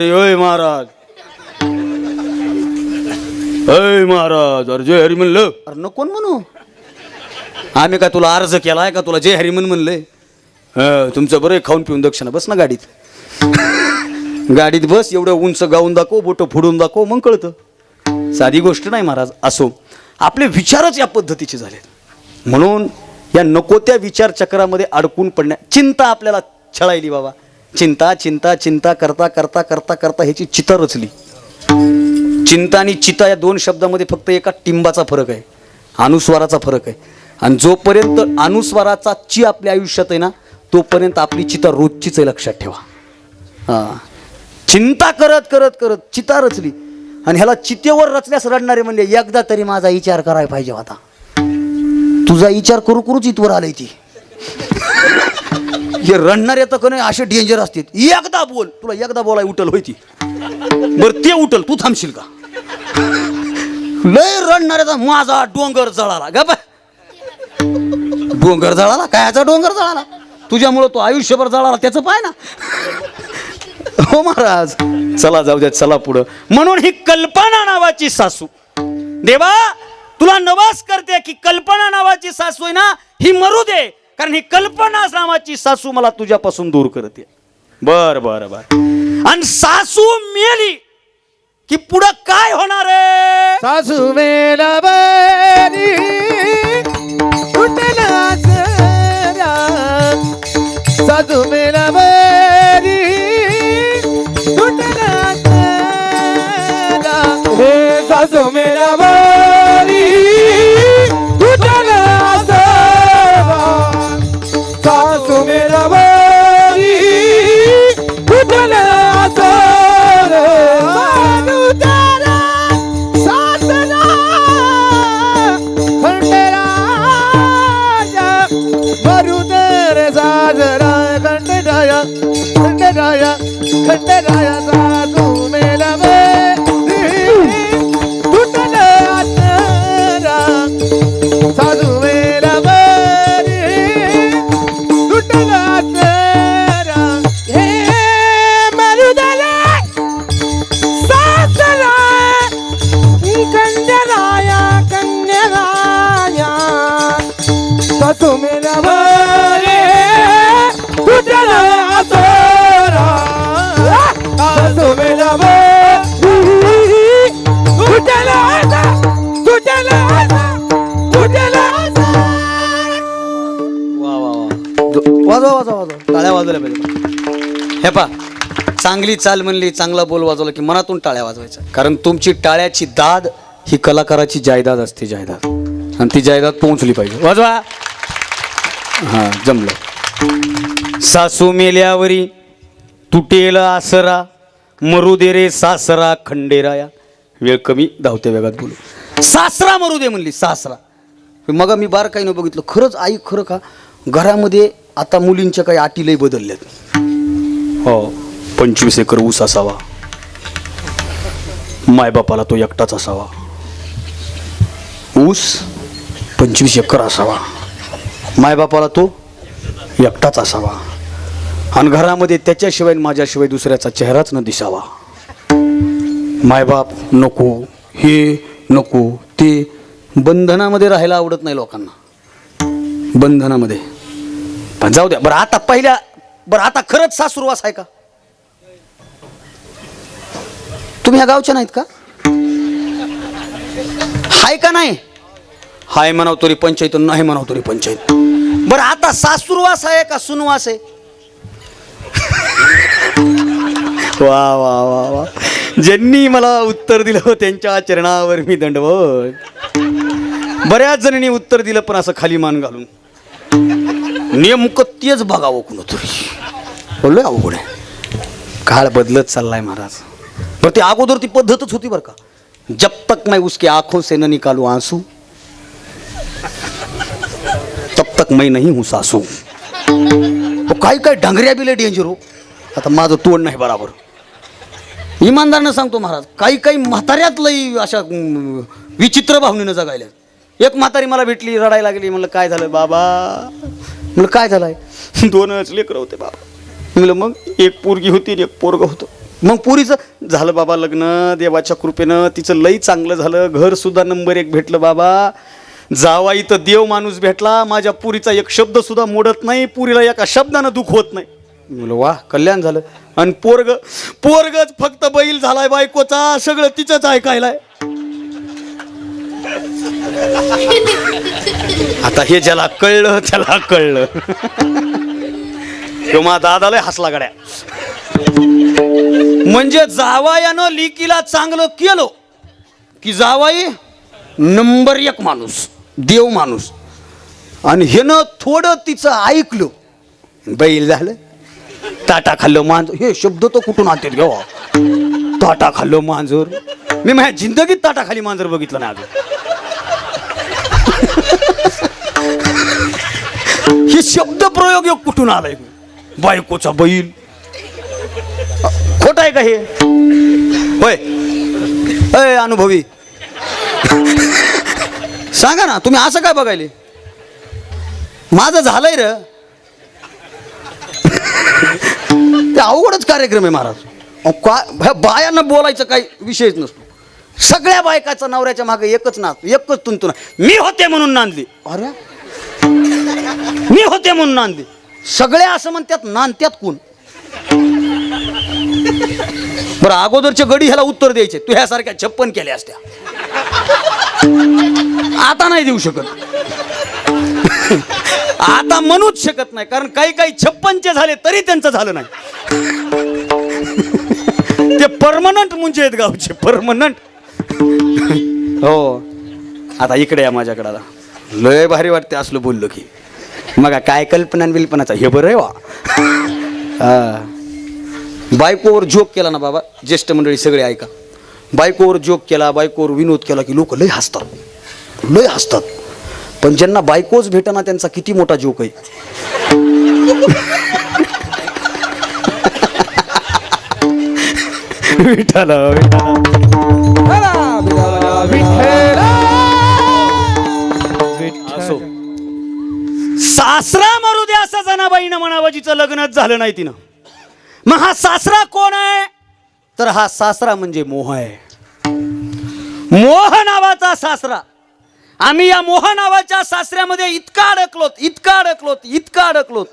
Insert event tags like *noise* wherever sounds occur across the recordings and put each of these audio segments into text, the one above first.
ओय महाराज. अय महाराज अरे जय हरी म्हणलं. अरे नको न म्हणू? आम्ही काय तुला अर्ज केलाय का? तुला जय हरी म्हण म्हणलंय. हं, तुमचं बरं आहे, खाऊन पिऊन दक्षिणा. बस ना गाडीत. गाडीत बस एवढं उंच गाऊन दाखव बोटं फोडून दाखव मग कळतं. साधी गोष्ट नाही महाराज असो. आपले विचारच या पद्धतीचे झालेत. म्हणून या नको त्या विचार चक्रामध्ये अडकून पडण्या चिंता आपल्याला छळायली बाबा. चिंता चिंता चिंता करता करता करता करता ह्याची चिता रचली. चिंता आणि चिता या दोन शब्दामध्ये फक्त एका टिंबाचा फरक आहे. अनुस्वाराचा फरक आहे. आणि जोपर्यंत अनुस्वाराचा ची आपल्या आयुष्यात आहे ना तोपर्यंत आपली चिता रोजचीच आहे लक्षात ठेवा. हां. चिंता करत करत करत चिता रचली. आणि ह्याला चितेवर रचल्यास रडणारे म्हणले एकदा तरी माझा विचार करायला पाहिजे होता. तुझा विचार करू करूच इथवर आलाय ती. हे रडणारे तर कोणी असे डेंजर असते एकदा बोल. तुला एकदा बोलाय उठल होय ती. बरं ते उठल. तू थांबशील का? लय रडणाऱ्याचा माझा डोंगर जळाला. ग बा डोंगर जळाला? कायचा डोंगर जळाला? तुझ्यामुळं तो आयुष्यभर जळाला त्याचं पाय ना. हो महाराज. चला जाऊ द्या चला पुढं. म्हणून ही कल्पना नावाची सासू. देवा तुला नवास करते की कल्पना नावाची सासू आहे ना ही मरू दे. कारण ही कल्पना नावाची सासू मला तुझ्यापासून दूर करते. बर बर बर. आणि सासू मेली की पुढं काय होणार आहे? सासू मेला सासू मेला हे सासू टाळ्या पाहिजे हे पा चांगली चाल म्हणली चांगला बोल वाजवला की मनातून टाळ्या वाजवायचा कारण तुमची टाळ्याची दाद ही कलाकाराची जायदाद असते जायदाद. आणि ती जायदाद पोहोचली पाहिजे. वाजवा. हां जमलं. सासू मेल्यावरी तुटेल आसरा मरू दे रे सासरा खंडेराया. वेळ कमी धावत्या वेगात बोलू. सासरा मरू दे म्हणली सासरा. मग मी बार काही न बघितलं खरंच आई खरं का? घरामध्ये आता मुलींच्या काही अटी लई बदलल्यात. हो पंचवीस एकर ऊस असावा. मायबापाला तो एकटाच असावा. ऊस पंचवीस एकर असावा. मायबापाला तो एकटाच असावा. आणि घरामध्ये त्याच्याशिवाय आणि माझ्याशिवाय दुसऱ्याचा चेहराच न दिसावा. मायबाप नको हे नको ते बंधनामध्ये राहायला आवडत नाही लोकांना. बंधनामध्ये. पण जाऊ द्या बरं आता पहिल्या बरं आता खरंच सासुरवास आहे का? तुम्ही ह्या गावच्या नाहीत का? हाय का नाही? हाय म्हणाव तरी पंचायत नाही म्हणाव तरी पंचायत. बरं आता सासुरवास आहे का सुनवास आहे? वा वा वा वा. ज्यांनी मला उत्तर दिलं हो, त्यांच्या चरणावर मी दंडवत. बऱ्याच जणांनी उत्तर दिलं पण असं खाली मान घालून. नेमकं तेच बघावं कुणतरी. बोललोय अवघड आहे. काळ बदलत चाललाय महाराज. बरं ती अगोदर ती पद्धतच होती बरं का. जब तक मैं उसके आंखों से न निकालू आंसू. तब तक मैं नाही हूं सासू. हो, काही काही डांगऱ्या बिले डेंजर हो. आता माझं तोंड नाही बराबर. इमानदारनं सांगतो महाराज काही काही म्हाताऱ्यात लई अशा विचित्र भावनेनं जगायल्या एक म्हातारी मला भेटली रडायला लागली म्हणलं काय झालं बाबा? म्हणलं काय झालंय? *laughs* दोनच लेकरं होते बाबा. म्हणलं मग एक पोरगी होती आणि एक पोरग होतं. मग पुरीचं झालं बाबा लग्न देवाच्या कृपेनं तिचं लई चांगलं झालं. घर सुद्धा नंबर एक भेटलं बाबा. जावा इथं देव माणूस भेटला. माझ्या पुरीचा एक शब्द सुद्धा मोडत नाही. पुरीला एका शब्दानं दुःख होत नाही. म्हणलं वा कल्याण झालं. आणि पोरग पोरगच फक्त बैल झालाय बायकोचा. सगळं तिचंच ऐकायलाय. आता हे ज्याला कळलं त्याला कळलं. किंवा दादाला हसला गड्या. म्हणजे जावायानं लिकीला चांगलं केलं की जावाई नंबर एक माणूस देव माणूस. आणि हेनं थोडं तिचं ऐकलं. बैल झालं. ताटा खाल्लं मांजर. हे शब्द तो कुठून आणतात घेवा ताटा खाल्लं मांजर. मी माझ्या जिंदगीत ताटाखाली मांजर बघितलं नाही अजून. हे शब्द प्रयोग योग कुठून आलाय? बायकोचा बैल. खोट आहे का हे? होय. अय अनुभवी. सांगा ना तुम्ही असं काय बघायले? माझं झालंय र. ते अवघडच कार्यक्रम आहे महाराज. का ह्या बायांना बोलायचं काही विषयच नसतो. सगळ्या बायकाचा नवऱ्याच्या मागे एकच ना एकच तुंतुना. मी होते म्हणून नांदली. अरे? मी होते म्हणून नांदली. सगळे असं म्हणतात नांदत्यात कोण? बरं अगोदरच्या गडी ह्याला उत्तर द्यायचे. तू ह्यासारख्या छप्पन केल्या असत्या. आता नाही देऊ शकत. आता म्हणूच शकत नाही कारण काही काही छप्पनचे झाले तरी त्यांचं झालं नाही. ते परमनंट मुंजे आहेत गावचे परमनंट *laughs* हो. आता इकडे या माझ्याकडे लय भारी वाटते असलं बोललो की. मग काय कल्पना आणि बिल्पनाचा हे बरं आहे वा. *laughs* बायकोवर जोक केला ना बाबा ज्येष्ठ मंडळी सगळे ऐका. बायकोवर जोक केला बायकोवर विनोद केला की लोक लय हसतात. लय हसतात. पण ज्यांना बायकोच भेटना त्यांचा किती मोठा जोक आहे. *laughs* विठाला विठाला सासरा मरू द्या असं जनाबाईनं म्हणावं जिचं लग्नच झालं नाही तिनं. मग हा सासरा कोण आहे? तर हा सासरा म्हणजे मोह आहे. मोह नावाचा सासरा. आम्ही या मोह नावाच्या सासऱ्यामध्ये इतका अडकलोत इतका अडकलोत इतका अडकलोत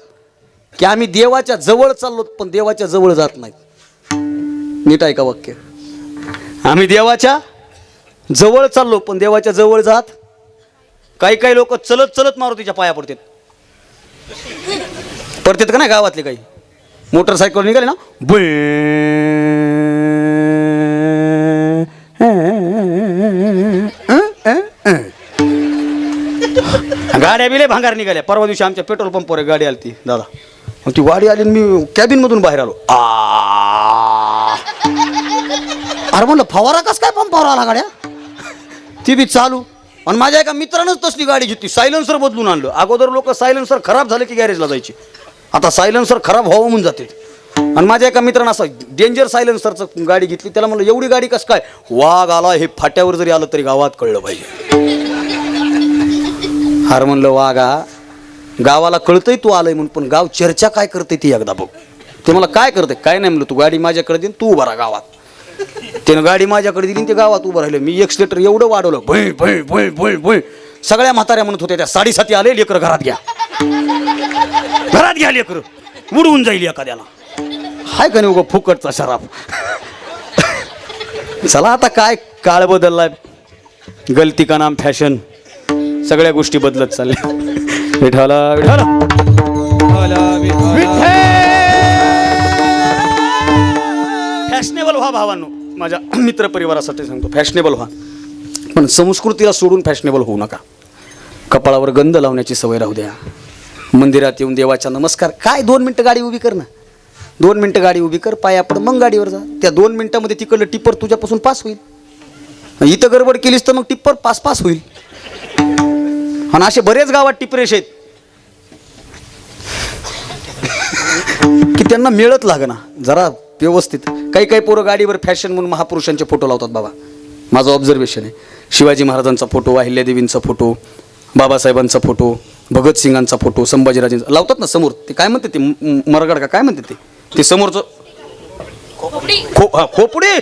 की आम्ही देवाच्या जवळ चाललोत पण देवाच्या जवळ जात नाहीत नीट ऐका वाक्य. आम्ही देवाच्या जवळ चाललो पण देवाच्या जवळ जात काही काही लोक चलत चलत मारुतीच्या पाया पडतात परत येत का नाही गावातले काही? मोटरसायकल निघाले ना? बुई. गाड्या बिले भांगार निघाल्या. परवा दिवशी आमच्या पेट्रोल पंपवर गाडी आली ती दादा. मग ती गाडी आली आणि मी कॅबिन मधून बाहेर आलो. आ. अरे म्हणलं फवारा कस काय पंपावर आला गाड्या? ती बी चालू. आणि माझ्या एका मित्रानंच तसली गाडी घेतली. सायलेन्सर बदलून आणलं. अगोदर लोक सायलेन्सर खराब झाले की गॅरेजला जायचे. आता सायलेन्सर खराब व्हावं म्हणून जाते. आणि माझ्या एका मित्रानं असं डेंजर सायलेन्सरचं गाडी घेतली. त्याला म्हणलं एवढी गाडी कसं काय? वाघ आला हे फाट्यावर जरी आलं तरी गावात कळलं पाहिजे. हार म्हणलं वाघा गावाला कळतंय तू आलंय म्हणून पण गाव चर्चा काय करते ती एकदा बघ. ते मला काय करते काय नाही म्हणलं तू गाडी माझ्याकडे दे तू उभा गावात. त्यानं गाडी माझ्याकडे दिली ते गावात उभं राहिलं. मी एक स्लेटर एवढं वाढवलं. भुई भुई भुई भुई भुई. सगळ्या म्हाताऱ्या म्हणत होत्या त्या साडेसाती आले लेकर घरात घ्या. घरात घ्या लेकर. उडवून जाईल एखाद्याला. हाय का नाही उगं फुकटचा शराब? चला आता काय काळ बदललाय. गलती का नाम फॅशन सगळ्या गोष्टी बदलत चालल्या. विठाला विठाला फॅशनेबल व्हा भावांनो. माझ्या मित्र परिवारासाठी सांगतो फॅशनेबल व्हा. पण संस्कृतीला सोडून फॅशनेबल होऊ नका. कपाळावर गंध लावण्याची सवय राहू द्या. मंदिरात येऊन देवाचा नमस्कार काय दोन मिनटं गाडी उभी कर ना. दोन मिनटं गाडी उभी कर पाया पड मग गाडीवर जा. त्या दोन मिनटामध्ये तिकडलं टिप्पर तुझ्यापासून पास होईल. इथं गडबड केलीस तर मग टिप्पर पास पास होईल. आणि असे बरेच गावात टिपरेश आहेत. की त्यांना मिळत ना जरा व्यवस्थित. काही काही पोरं गाडीवर फॅशन म्हणून महापुरुषांचे फोटो लावतात बाबा. माझं ऑब्झर्वेशन आहे. शिवाजी महाराजांचा फोटो अहिल्यादेवींचा फोटो बाबासाहेबांचा फोटो भगतसिंगांचा फोटो संभाजीराजांचा. लावतात ना समोर. ते काय म्हणते ते? मरगड का काय म्हणते ते? ते समोरचं खो हा, खोपडी! *laughs*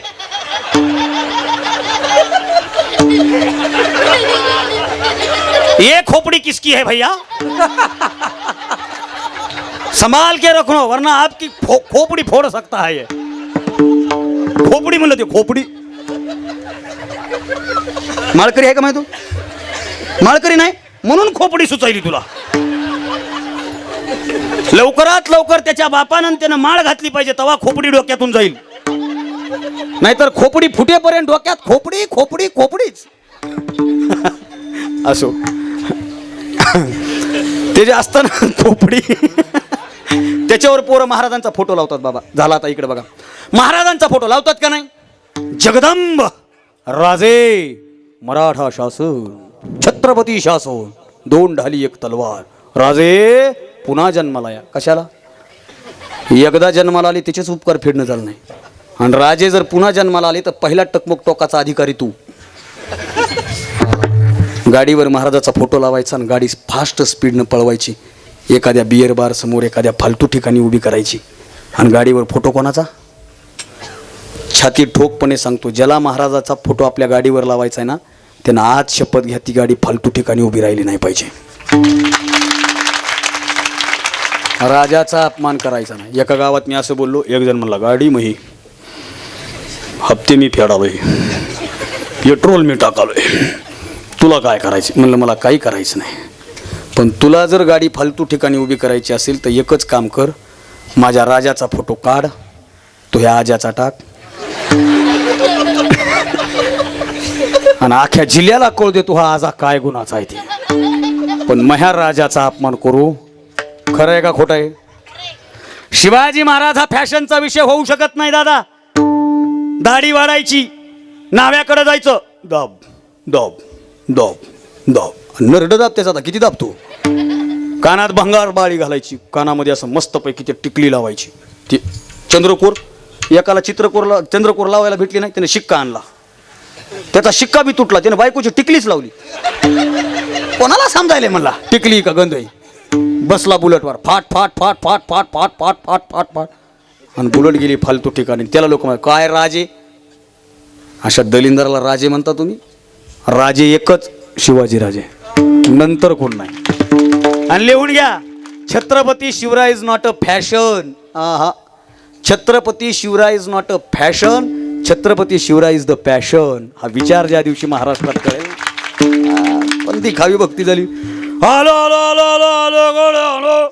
ये खोपड़ी किसकी है भैया? *laughs* संभाल के रखो वरना आपकी खो, खोपड़ी फोड़ सकता है ये। खोपडी म्हणलं ते खोपडी। माळकरी आहे का माहिती तू? माळकरी नाही म्हणून खोपडी सुचवली तुला। लवकरात लवकर त्याच्या बापानं त्यानं माळ घातली पाहिजे तवा खोपडी डोक्यातून जाईल. नाहीतर खोपडी फुटेपर्यंत डोक्यात खोपडी खोपडी खोपडीच. असो. ते जे असतं ना खोपडी. त्याच्यावर पोरं महाराजांचा फोटो लावतात बाबा. झाला आता इकडे बघा. महाराजांचा फोटो लावतात का नाही? जगदंब राजे मराठा शासन छत्रपती शासन दोन ढाली एक तलवार. राजे पुन्हा जन्माला या. कशाला? एकदा जन्माला आली त्याचेच उपकार फेडणं झालं नाही. आणि राजे जर पुन्हा जन्माला आले तर पहिला टकमक टोकाचा अधिकारी तू. गाडीवर महाराजाचा फोटो लावायचा आणि गाडी फास्ट स्पीडनं पळवायची. एखाद्या बियर बार समोर एखाद्या फालतू ठिकाणी उभी करायची. आणि गाडीवर फोटो कोणाचा? छाती ठोकपणे सांगतो ज्याला महाराजाचा फोटो आपल्या गाडीवर लावायचा आहे ना त्यांना आज शपथ घ्या ती गाडी फालतू ठिकाणी उभी राहिली नाही पाहिजे. राजाचा अपमान करायचा नाही. एका गावात मी असं बोललो एक जण म्हणला गाडी मही हप्ते मी फेडालोय पेट्रोल मी टाकालोय तुला काय करायचं? म्हणलं मला काही करायचं नाही. पण तुला जर गाडी फालतू ठिकाणी उभी करायची असेल तर एकच काम कर माझ्या राजाचा फोटो काढ तो ह्या आजाचा टाक. आणि अख्ख्या जिल्ह्याला कळ देतो हा आजा काय गुन्हाचा आहे ते. पण मह्या राजाचा अपमान करू. खरं आहे का खोटं आहे? शिवाजी महाराज हा फॅशनचा विषय होऊ शकत नाही दादा. दाढी वाढायची नाव्याकडे जायचं. दाब दाब दाब दाब. नरड दाब त्याचा आता. किती दाबतो? कानात भंगार बाळी घालायची. कानामध्ये असं मस्तपैकी ते टिकली लावायची. ती चंद्रकोर एकाला चित्रकोरला चंद्रकोर लावायला भेटली नाही त्याने शिक्का आणला. त्याचा शिक्का बी तुटला. त्याने बायकोची टिकलीच लावली. कोणाला समजायले म्हणला? टिकली का गंध बसला बुलेटवर. फाट फाट फाट फाट फाट फाट फाट फाट फाट फाट. आणि बुलेट गेली फालतू ठिकाणी. त्याला लोक म्हणाले, काय राजे? अशा दलिंदराला राजे म्हणता तुम्ही? राजे एकच शिवाजी राजे. नंतर कोण नाही? आणि लिहून घ्या. Chhatrapati Shivray is not a fashion. हा Chhatrapati Shivray is not a fashion. Chhatrapati Shivray is the passion. हा विचार ज्या दिवशी महाराष्ट्रात कळेल. पण ती खावी भक्ती झाली. आलो आलो आलो आलो आलो गोड आलो.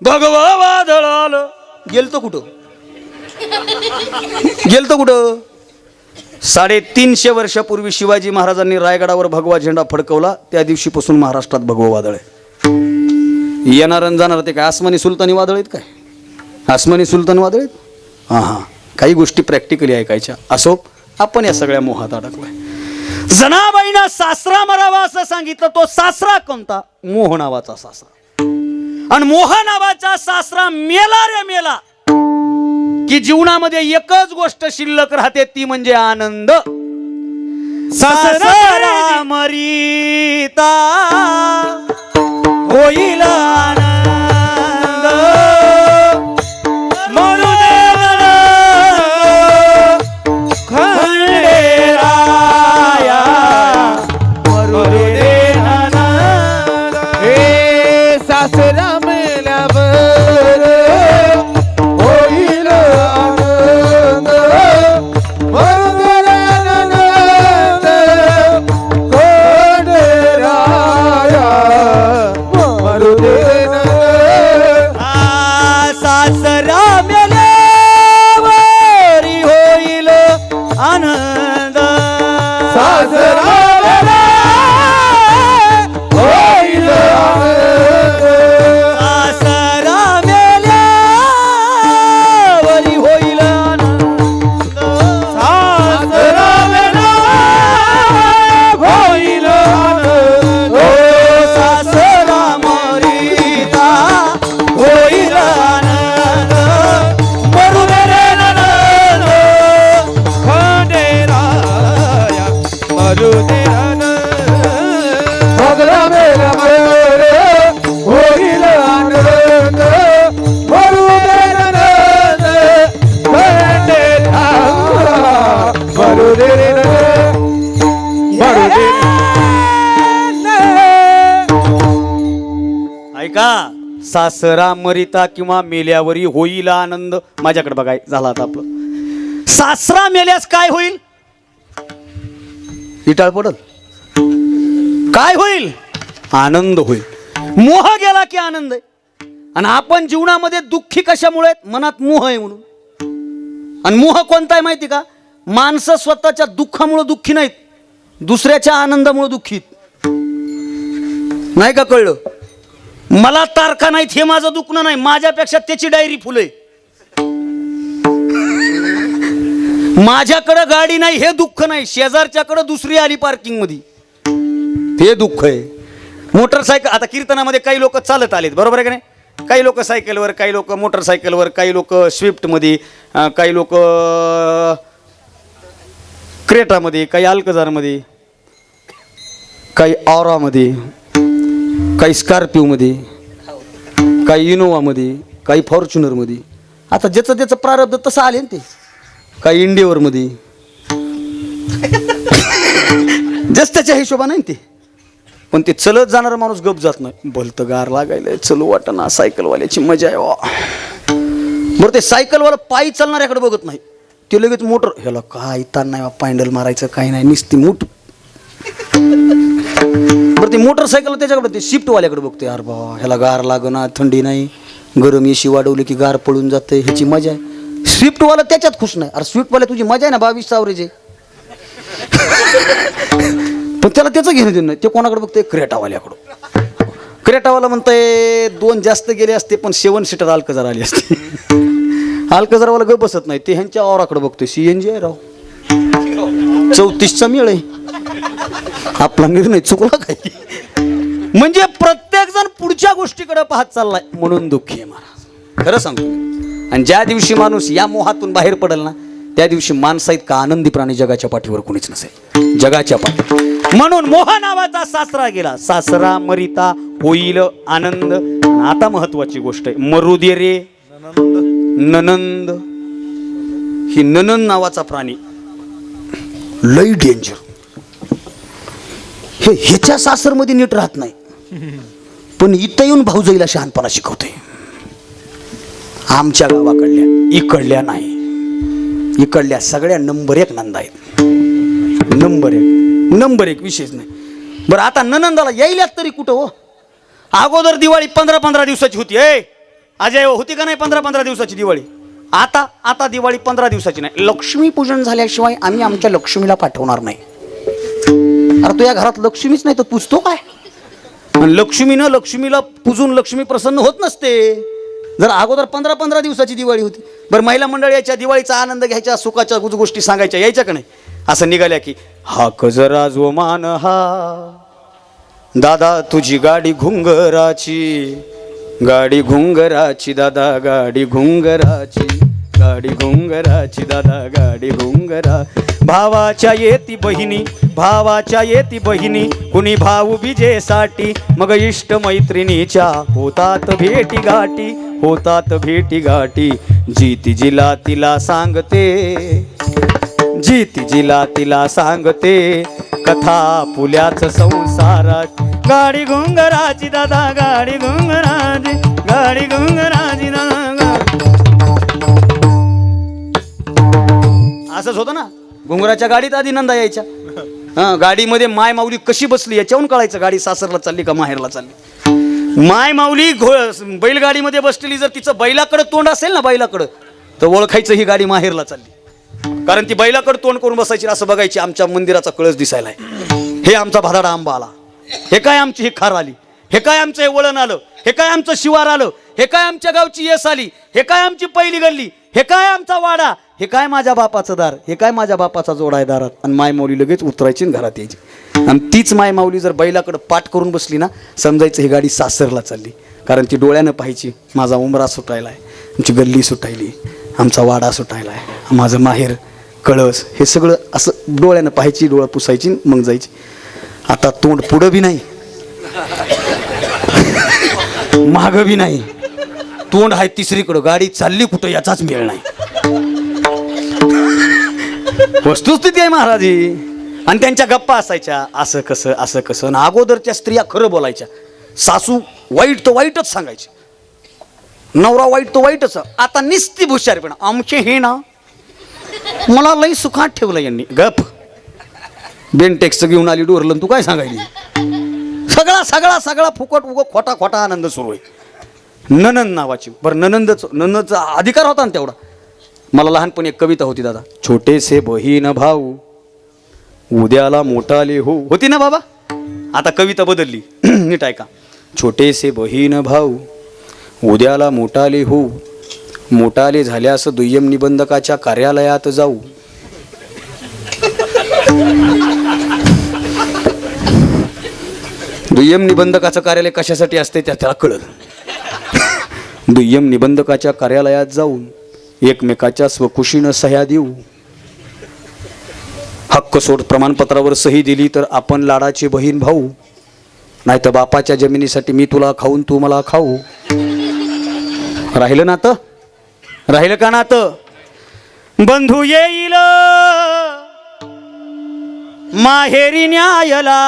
भगवा वादळ आलं. गेलतो कुठं? गेलतो कुठं? साडेतीनशे वर्षापूर्वी शिवाजी महाराजांनी रायगडावर भगवा झेंडा फडकवला. त्या दिवशीपासून महाराष्ट्रात भगवा वादळ आहे. येणार आणि जाणार ते काय? आसमानी सुलतानी वादळ आहेत काय? आसमानी सुलतान वादळ आहेत? हां हां. काही गोष्टी प्रॅक्टिकली ऐकायच्या. असो आपण या सगळ्या मोहात अडकलोय. जनाबाईना सासरा मरावा असं सांगितलं तो सासरा कोणता? मोह नावाचा सासरा. आणि मोह नावाचा सासरा मेला रे मेला. की जीवनामध्ये एकच गोष्ट शिल्लक राहते ती म्हणजे आनंद. सासरा मरीता होईल आनंद. सासरा मरिता किंवा मेल्यावरी होईल आनंद. माझ्याकडे बघाय झाला आता आपलं. सासरा मेल्यास काय होईल? इटाळ पडल. काय होईल? आनंद होईल. मोह गेला की आनंद आहे. आणि आपण जीवनामध्ये दुःखी कशामुळे आहेत? मनात मोह आहे म्हणून. आणि मोह कोणता आहे माहिती का? माणसं स्वतःच्या दुःखामुळे दुःखी नाहीत. दुसऱ्याच्या आनंदामुळे दुःखी आहेत. नाही का कळलं? मला तारखा नाहीत हे माझं दुखणं नाही. माझ्यापेक्षा त्याची डायरी फुले. माझ्याकडं गाडी नाही हे दुःख नाही. शेजारच्याकडं दुसरी आली पार्किंगमध्ये हे दुःख आहे. मोटरसायकल आता कीर्तनामध्ये काही लोक चालत आलेत बरोबर आहे का नाही? काही लोक सायकलवर काही लोक मोटरसायकलवर काही लोक स्विफ्टमध्ये काही लोक क्रेटामध्ये काही अल्कजारमध्ये काही ऑरामध्ये काही स्कॉर्पिओमध्ये काही इनोवामध्ये काही फॉर्च्युनरमध्ये. आता ज्याचं त्याचं प्रारब्ध तसं आले ना ते. काही इंडियावरमध्ये जस त्याच्या हिशोबा नाही ते. पण ते चलत जाणारा माणूस गप जात नाही. भलतं गार लागायला चलू वाटना सायकलवाल्याची मजा आहे वा बरं ते सायकलवाला पायी चालणाऱ्याकडे बघत नाही. ते लगेच मोटर ह्याला काय ताण नाही पायंडल मारायचं काही नाही निसती मोठ. बरं ते मोटरसायकल त्याच्याकडे ते शिफ्टवाल्याकडे बघते अरे बा ह्याला गार लागना थंडी नाही. गरम एशी वाढवली की गार पळून जाते ह्याची मजा आहे. स्विफ्टवाला त्याच्यात खुश नाही. अरे स्विफ्टवाल्या तुझी मजा आहे ना बावीस सावरेचे? पण त्याला त्याचं घेणं देणं ते कोणाकडे बघते क्रेटावाल्याकडं. क्रेटावाला म्हणतंय दोन जास्त गेले असते पण सेवन सीटर अल्कजार आली असते. अल्कजारवाला ग बसत नाही. ते ह्यांच्या औराकडे बघतोय. सी एन जी आहे राव. चौतीसचा मेळ आहे. आपला निर्णय चुकला काय म्हणजे प्रत्येक जण पुढच्या गोष्टीकडे पाहत चाललाय. म्हणून दुःखी आहे महाराज. खरं सांगतो. आणि ज्या दिवशी माणूस या मोहातून बाहेर पडेल ना त्या दिवशी माणसा इतका आनंदी प्राणी जगाच्या पाठीवर कोणीच नसेल. जगाच्या पाठी म्हणून मोहा नावाचा सासरा गेला. सासरा मरिता होईल आनंद. आता महत्वाची गोष्ट आहे. मरू दे रे. ननंद. ही ननंद नावाचा प्राणी. लई डेंजर हे ह्याच्या सासरमध्ये नीट राहत नाही. पण इथं येऊन भाऊजाईला शहाणपणा शिकवते. आमच्या गावाकडल्या इकडल्या नाही. इकडल्या सगळ्या नंबर एक नंदा आहेत. नंबर एक. नंबर एक विशेष नाही. बरं आता ननंदाला यायल्यात तरी कुठं हो? अगोदर दिवाळी पंधरा पंधरा दिवसाची होती. ए अजय हो, होती का नाही पंधरा पंधरा दिवसाची दिवाळी? आता आता दिवाळी पंधरा दिवसाची नाही. लक्ष्मी पूजन झाल्याशिवाय आम्ही आमच्या लक्ष्मीला पाठवणार नाही. अरे तू या घरात लक्ष्मीच नाही तर पुजतो काय? लक्ष्मीनं लक्ष्मीला पूजून लक्ष्मी प्रसन्न होत नसते. जर अगोदर पंधरा पंधरा दिवसाची दिवाळी होती बरं महिला मंडळ याच्या दिवाळीचा आनंद घ्यायच्या सुखाच्या गुज गोष्टी सांगायच्या यायच्या का नाही? असं निघाल्या की हा कजरा जो मान हा दादा तुझी गाडी घुंगराची गाडी घुंगराची दादा गाडी घुंगराची. गाडी घुंगराची दादा गाडी घुंगरा. भावाच्या येती बहिणी भावाच्या येती बहिणी कुणी भाऊ बिजेसाठी मग इष्ट मैत्रिणीच्या होतात भेटी गाठी होतात भेटी गाठी. जीती जिला तिला सांगते जीती जिला तिला सांगते कथा पुल्याच संसारात. गाडी घुंगराची दादा गाडी घुंगराजी गाडी घुंगराजी दादा. असंच होतं ना? घुंगराच्या गाडीत आधी नंदा यायच्या. हा गाडीमध्ये माय माऊली कशी बसली याच्याहून कळायचं गाडी सासरला चालली का माहेरला चालली. माय माऊली घो बैलगाडीमध्ये बसलेली जर तिचं बैलाकडं तोंड असेल ना बैलाकडं तर ओळखायचं ही गाडी माहेरला चालली. कारण ती बैलाकडे तोंड करून बसायची असं बघायची आमच्या मंदिराचा कळस दिसायला हे आमचा भादाडा आंबा आला. हे काय आमची ही खार आली? हे काय आमचं हे वळण आलं? हे काय आमचं शिवार आलं? हे काय आमच्या गावची येस आली? हे काय आमची पहिली गल्ली? हे काय आमचा वाडा? हे काय माझ्या बापाचं दार? हे काय माझ्या बापाचा जोडा आहे दारात? आणि माय माऊली लगेच उतरायची आणि घरात यायची. आणि तीच माय माऊली जर बैलाकडं पाठ करून बसली ना समजायचं ही गाडी सासरला चालली. कारण ती डोळ्यानं पाहायची माझा उमरा सुटायला आहे आमची गल्ली सुटायली आमचा वाडा सुटायला आहे माझं माहेर कळस हे सगळं असं डोळ्यानं पाहायची डोळा पुसायची मग जायची. आता तोंड पुढं बी नाही. मागं नाही. तोंड आहे तिसरीकडं. गाडी चालली कुठं याचाच मेळ नाही. वस्तुस्थिती आहे महाराज. आणि त्यांच्या गप्पा असायच्या. असं कसं असं कसं. आणि अगोदरच्या स्त्रिया खरं बोलायच्या. सासू वाईट तर वाईटच सांगायचे. नवरा वाईट तर वाईटच. आता निस्ती भुशारी पण. आमचे हे ना मला लई सुखात ठेवलं यांनी. गप. बेनटेक्स घेऊन आली डोरलं तू काय सांगायली? सगळा सगळा सगळा फुकट उग खोटा खोटा आनंद सुरू आहे. ननंद नावाची. बरं ननंदच ननंदचा अधिकार होता ना तेवढा. मला लहानपणी एक कविता होती दादा. छोटेसे बहीण भाऊ उद्याला मोठाले हो होती ना बाबा? आता कविता बदलली. *clears throat* नीट ऐका. छोटेसे बहीण भाऊ उद्याला मोठाले हो मोठाले झाल्यास दुय्यम निबंधकाच्या कार्यालयात जाऊ. दुय्यम निबंधकाचं कार्यालय कशासाठी असते त्या त्याला कळल. दुय्यम निबंधकाच्या कार्यालयात जाऊन एकमेकाच्या स्वखुशीनं सह्या देऊ. हक्क सोड प्रमाणपत्रावर सही दिली तर आपण लाडाची बहीण भाऊ. नाही तर बापाच्या जमिनीसाठी मी तुला खाऊन तू मला खाऊ. राहिलं नातं? राहिलं का नातं? बंधू येईल. माहेरी न्यायला.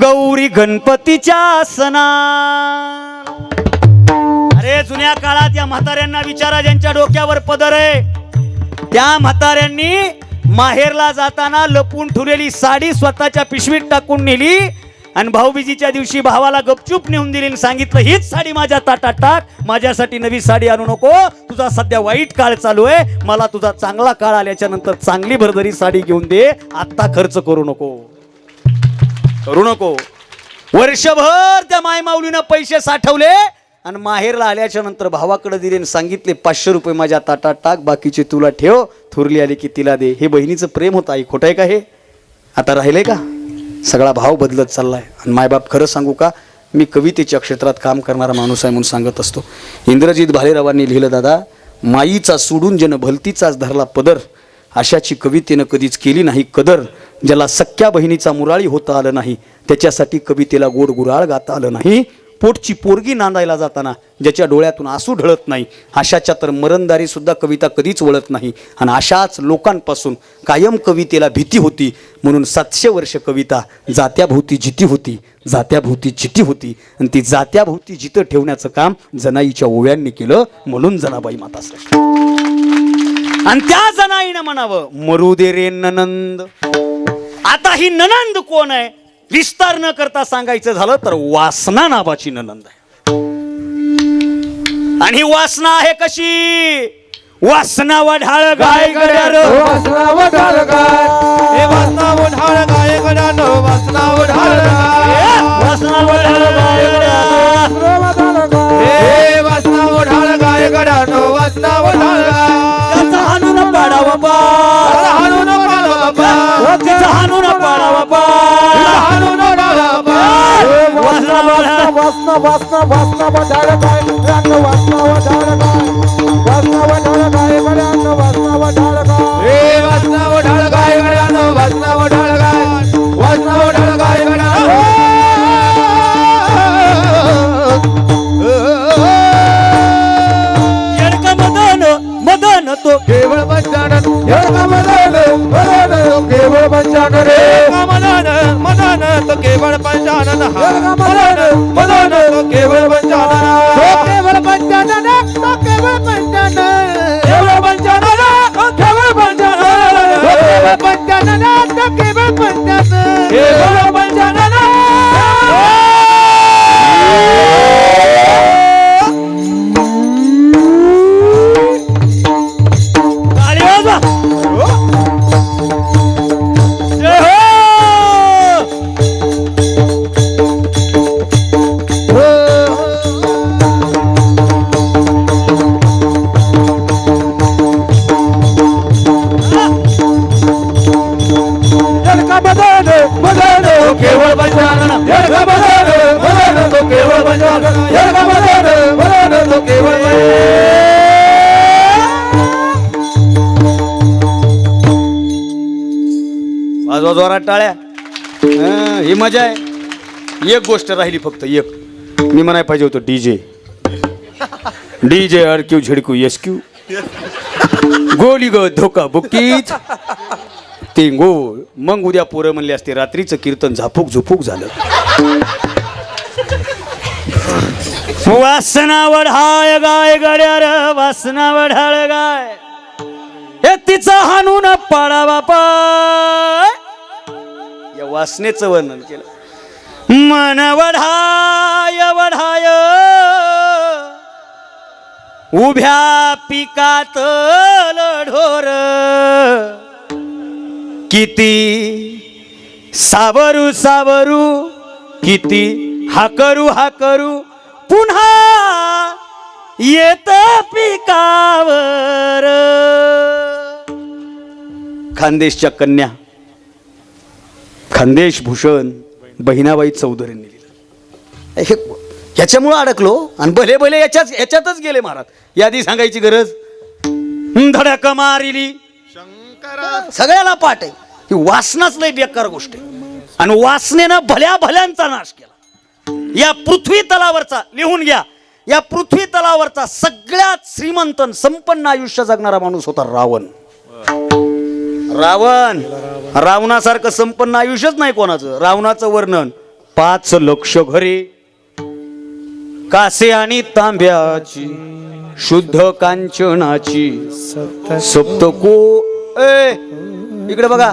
गौरी गणपतीच्या सणा अरे जुन्या काळात या म्हाताऱ्यांना विचारा ज्यांच्या डोक्यावर पदर आहे. त्या म्हाताऱ्यांनी माहेरला जाताना लपून ठेवलेली साडी स्वतःच्या पिशवीत टाकून नेली आणि भाऊबीजीच्या दिवशी भावाला गपचूप नेऊन दिली आणि सांगितलं हीच साडी माझ्या ताटात टाक. माझ्यासाठी नवी साडी आणू नको. तुझा सध्या वाईट काळ चालू आहे. मला तुझा चांगला काळ आल्याच्यानंतर चांगली भरदरी साडी घेऊन दे. आत्ता खर्च करू नको. करू नको. वर्षभर त्या मायमाऊलीनं पैसे साठवले आणि माहेरला आल्याच्यानंतर भावाकडे दिले आणि सांगितले पाचशे रुपये माझ्या ताटात टाक बाकीचे तुला ठेव. थुरली आली की तिला दे. हे बहिणीचं प्रेम होतं आई खोटं आहे का हे? आता राहिलंय का? सगळा भाव बदलत चाललाय. आणि मायबाप खरं सांगू का? मी कवितेच्या क्षेत्रात काम करणारा माणूस आहे म्हणून सांगत असतो. इंद्रजित भालेरावांनी लिहिलं दादा माईचा सोडून जन भलतीचाच धरला पदर अशाची कवितेनं कधीच केली नाही कदर. ज्याला सख्या बहिणीचा मुराळी होता आलं नाही त्याच्यासाठी कवितेला गोड गुराळ गाता आलं नाही पोटची पोरगी नांदायला जाताना ज्याच्या डोळ्यातून आसू ढळत नाही अशाच्या तर मरणदारीसुद्धा कविता कधीच वळत नाही आणि अशाच लोकांपासून कायम कवितेला भीती होती म्हणून सातशे वर्ष कविता जात्याभोवती जिती होती जात्याभोवती जिती होती आणि ती जात्याभोवती जितं ठेवण्याचं काम जनाईच्या ओव्यांनी केलं म्हणून जनाबाई माता श्रेष्ठ आणि त्या जनाईनं म्हणावं मरुदे रे ननंद आता ही ननंद कोण आहे? विस्तार न करता सांगायचं झालं तर वासना नावाची ननंद आहे. आणि ही वासना आहे कशी? वासना वढाळ गाय गड्यार वासना वढाळ गाय. हे वासना वढाळ गाय गड्यानो. वासना वढाळ गाय. वासना वढाळ गाय गड्यार. हे वासना वढाळ गाय गड्यानो. वासना वढाळ गाय. त्याचा हाणून पाडावा बा हाणून त्याचा हाणून पाडावा हाणून वासना वासना वासना वासना वढाळ काय रान वासना मजा आहे. एक गोष्ट राहिली फक्त एक. मी म्हणाय पाहिजे होतं डीजे डीजे आर क्यू झिडकू एस क्यू. गोली ग धोका बुकीच ते गो मग उद्या पोरं म्हणले असते रात्रीचं कीर्तन झापूक झुपूक झालं. वासना वढाय गाय गड्यार वासना वढाळ गाय. हे तिचा हाणून पाडावा पाय वासनेचं वर्णन केलं. मन वढाय वढाय. उभ्या पिकात लढोर. किती सावरू सावरू किती हा हाकरू. हा पुन्हा येत पिकावर. खानदेशच्या कन्या. खानदेश भूषण बहिणाबाई चौधरींनी लिहिलं. हे ह्याच्यामुळं अडकलो. आणि भले भले याच्याच याच्यातच गेले महाराज. यादी सांगायची गरज? धडक मारिली? सगळ्याला पाठ आहे. ही वासनाच लय बेकार गोष्ट आहे. आणि वासनेनं भल्या भल्यांचा नाश केला. या पृथ्वी तलावरचा लिहून घ्या. या पृथ्वी तलावरचा सगळ्यात श्रीमंत संपन्न आयुष्य जगणारा माणूस होता रावण. रावण! रावणासारखं संपन्न आयुष्यच नाही कोणाचं. रावणाचं वर्णन पाच लक्ष घरे. कासे आणि तांब्याची शुद्ध कांचनाची. सप्तको ए इकडे बघा.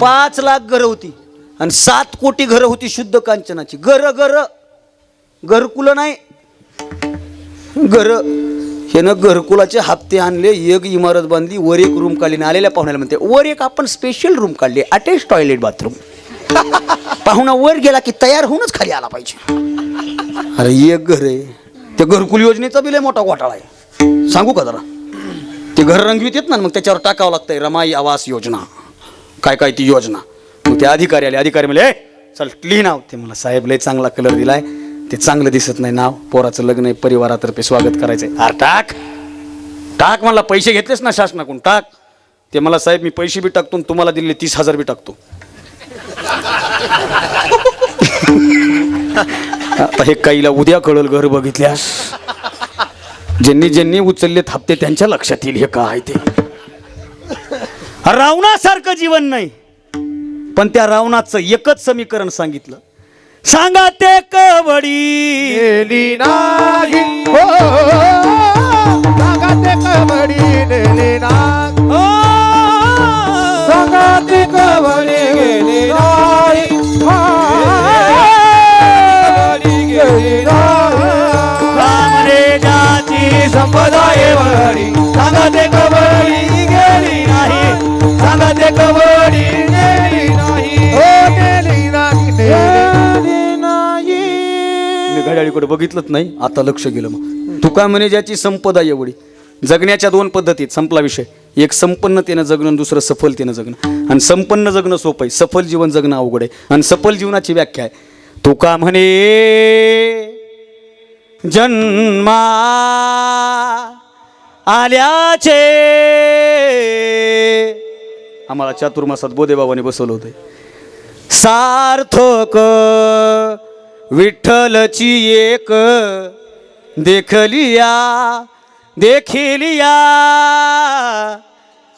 पाच लाख घरं होती आणि सात कोटी घरं होती शुद्ध कांचनाची. घर घर. घरकुल नाही. घर. यानं घरकुलाचे हप्ते आणले एक इमारत बांधली वर एक रूम काढली आणि आलेल्या पाहुण्याला म्हणते वर एक आपण स्पेशल रूम काढली अटॅच टॉयलेट बाथरूम पाहुणा वर गेला की तयार होऊनच खाली आला पाहिजे. अरे एक घर आहे. त्या घरकुल योजनेचा बिल मोठा घोटाळा आहे. सांगू का जरा? ते घर रंगवीत येत ना मग त्याच्यावर टाकावं लागतंय रमाई आवास योजना. काय काय ती योजना? मग ते अधिकारी आले अधिकारी म्हणले चल क्लीन आहोत ते मला साहेब लय चांगला कलर दिलाय. ते चांगलं दिसत नाही नाव. पोराचं लग्न आहे परिवारातर्फे स्वागत करायचंय. अरे टाक. टाक मला पैसे घेतलेस ना शासनाकडून टाक. ते मला साहेब मी पैसे बी टाकतो आणि तुम्हाला दिले तीस हजार बी टाकतो. आता हे काहीला उद्या कळल घर बघितल्यास. ज्यांनी ज्यांनी उचललेत हप्ते त्यांच्या लक्षात येईल हे काय ते. रावणासारखं जीवन नाही. पण त्या रावणाचं एकच समीकरण सांगितलं. सांगा ते नेली नाही हो सांगाते कबड्डी नेली नाही ओ, सांगाते कबड्डी गेली नाही कबड्डी गेली नाही संपदा मी बघितलंच नाही आता लक्ष गेलं मग. तुका म्हणे ज्याची संपदा एवढी? जगण्याच्या दोन पद्धतीत संपला विषय. एक संपन्नतेनं जगणं आणि दुसरं सफलतेनं जगणं. आणि संपन्न जगणं सोपं आहे. सफल जीवन जगणं अवघड आहे. आणि सफल जीवनाची व्याख्या आहे. तुका म्हणे जन्मा आल्याचे? आम्हाला चातुर्मासात बोदेबाबाने बसवलं होतं. सार्थक विठ्ठलची एक देखलिया देखिलिया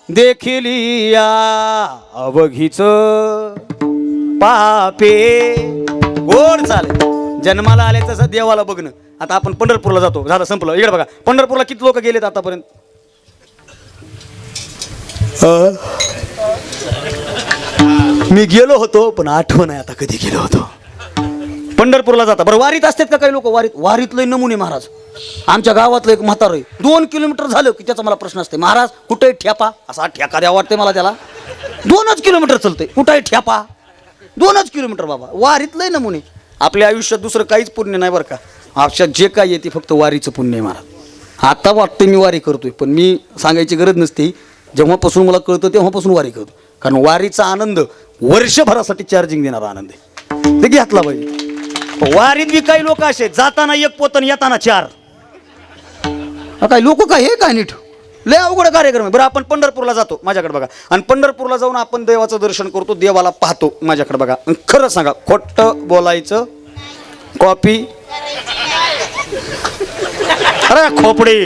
देखिलिया. अवघीच पापे गोड चालेल जन्माला आले तसं देवाला बघणं. आता आपण पंढरपूरला जातो. झालं संपलं. इकडे बघा. पंढरपूरला किती लोक गेलेत आतापर्यंत? मी गेलो होतो पण आठवण आहे आता कधी गेलो होतो. पंढरपूरला जाता. बरं वारीत असतात का काही लोक? वारीत वारीतले नमुने महाराज. आमच्या गावातलं एक म्हातारं आहे. दोन किलोमीटर झालं की त्याचा मला प्रश्न असते. महाराज कुठे ठ्यापा असा ठ्याका द्या वाटते मला त्याला. दोनच किलोमीटर चालतंय. कुठे ठ्यापा दोनच किलोमीटर बाबा. वारीतलंय नमुने. आपल्या आयुष्यात दुसरं काहीच पुण्य नाही बरं का. आयुष्यात जे काय येते फक्त वारीचं पुण्य आहे महाराज. आता वाटते मी वारी करतोय पण मी सांगायची गरज नसते. जेव्हापासून मला कळतं तेव्हापासून वारी करतो. कारण वारीचा आनंद वर्षभरासाठी चार्जिंग देणारा आनंद आहे. ते घेतला पाहिजे. वारीत बी काही लोक असे जाताना एक पोतन येताना चार. काय लोक काय हे काय नीट? लय अवघड कार्यक्रम आहे. बरं आपण पंढरपूरला जातो माझ्याकडे बघा. आणि पंढरपूरला जाऊन आपण देवाचं दर्शन करतो देवाला पाहतो माझ्याकडे बघा. आणि खरं सांगा खोटं बोलायचं कॉपी. अरे खोपडी.